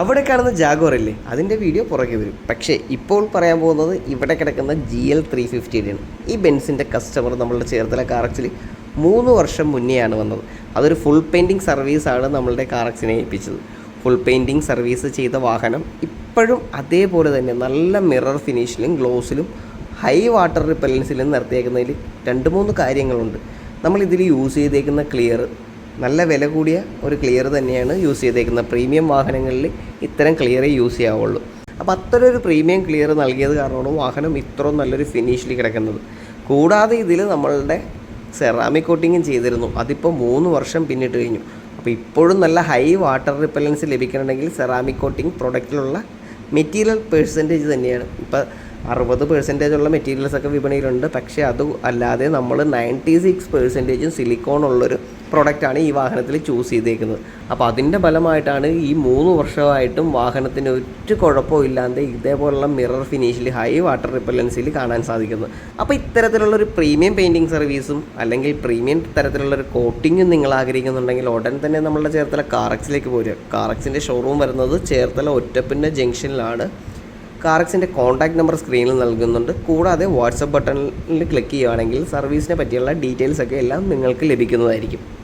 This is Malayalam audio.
അവിടെ കാണുന്ന ജാഗോർ അല്ലേ അതിന്റെ വീഡിയോ പുറകെ വരും. പക്ഷേ ഇപ്പോൾ പറയാൻ പോകുന്നത് ഇവിടെ കിടക്കുന്ന ജി എൽ ത്രീ ഫിഫ്റ്റിയുടെയാണ് ഈ ബെൻസിന്റെ കസ്റ്റമർ നമ്മളുടെ ചേർത്തല കാറക്സിൽ മൂന്ന് വർഷം മുന്നെയാണ് വന്നത്. അതൊരു ഫുൾ പെയിന്റിങ് സർവീസാണ് നമ്മളുടെ കാറക്സിനെ ഏൽപ്പിച്ചത്. ഫുൾ പെയിന്റിങ് സർവീസ് ചെയ്ത വാഹനം ഇപ്പോഴും അതേപോലെ തന്നെ നല്ല മിറർ ഫിനിഷിലും ഗ്ലോസിലും ഹൈ വാട്ടർ റിപ്പല്ലൻസിലും നിർത്തിയേക്കുന്നതിൽ രണ്ട് മൂന്ന് കാര്യങ്ങളുണ്ട്. നമ്മളിതിൽ യൂസ് ചെയ്തേക്കുന്ന ക്ലിയർ നല്ല വില കൂടിയ ഒരു ക്ലിയർ തന്നെയാണ് യൂസ് ചെയ്തേക്കുന്നത്. പ്രീമിയം വാഹനങ്ങളിൽ ഇത്തരം ക്ലിയറേ യൂസ് ചെയ്യാവുള്ളൂ. അപ്പോൾ അത്തരം ഒരു പ്രീമിയം ക്ലിയർ നൽകിയത് കാരണമാണ് വാഹനം ഇത്രയും നല്ലൊരു ഫിനിഷിൽ കിടക്കുന്നത്. കൂടാതെ ഇതിൽ നമ്മളുടെ സെറാമിക് കോട്ടിങ്ങും ചെയ്തിരുന്നു. അതിപ്പോൾ മൂന്ന് വർഷം പിന്നിട്ട് കഴിഞ്ഞു. അപ്പോൾ ഇപ്പോഴും നല്ല ഹൈ വാട്ടർ റിപ്പലൻസ് ലഭിക്കണമെങ്കിൽ സെറാമിക് കോട്ടിങ് പ്രൊഡക്റ്റിലുള്ള മെറ്റീരിയൽ പേഴ്സന്റേജ് തന്നെയാണ്. ഇപ്പോൾ അറുപത് പെർസെന്റേജ് ഉള്ള മെറ്റീരിയൽസ് ഒക്കെ വിപണിയിലുണ്ട്. പക്ഷേ അത് അല്ലാതെ നമ്മൾ നയന്റി സിക്സ് പെർസെന്റേജും സിലിക്കോൺ ഉള്ളൊരു പ്രൊഡക്റ്റാണ് ഈ വാഹനത്തിൽ ചൂസ് ചെയ്തേക്കുന്നത്. അപ്പോൾ അതിന്റെ ഫലമായിട്ടാണ് ഈ മൂന്ന് വർഷമായിട്ടും വാഹനത്തിന് ഒറ്റ കുഴപ്പവും ഇല്ലാതെ ഇതേപോലുള്ള മിറർ ഫിനിഷിൽ ഹൈ വാട്ടർ റിപ്പല്ലൻസിൽ കാണാൻ സാധിക്കുന്നത് അപ്പോൾ ഇത്തരത്തിലുള്ളൊരു പ്രീമിയം പെയിന്റിങ് സർവീസും അല്ലെങ്കിൽ പ്രീമിയം തരത്തിലുള്ളൊരു കോട്ടിങ്ങും നിങ്ങൾ ആഗ്രഹിക്കുന്നുണ്ടെങ്കിൽ ഉടൻ തന്നെ നമ്മളുടെ ചേർത്തല കാറക്സിലേക്ക് പോരുക. കാറക്സിന്റെ ഷോറൂം വരുന്നത് ചേർത്തല ഒറ്റപ്പിന്റെ ജംഗ്ഷനിലാണ് കാറക്സിന്റെ കോൺടാക്ട് നമ്പർ സ്ക്രീനിൽ നൽകുന്നുണ്ട്. കൂടാതെ വാട്സപ്പ് ബട്ടണിൽ ക്ലിക്ക് ചെയ്യുകയാണെങ്കിൽ സർവീസിനെ പറ്റിയുള്ള ഡീറ്റെയിൽസ് ഒക്കെ എല്ലാം നിങ്ങൾക്ക് ലഭിക്കുന്നതായിരിക്കും.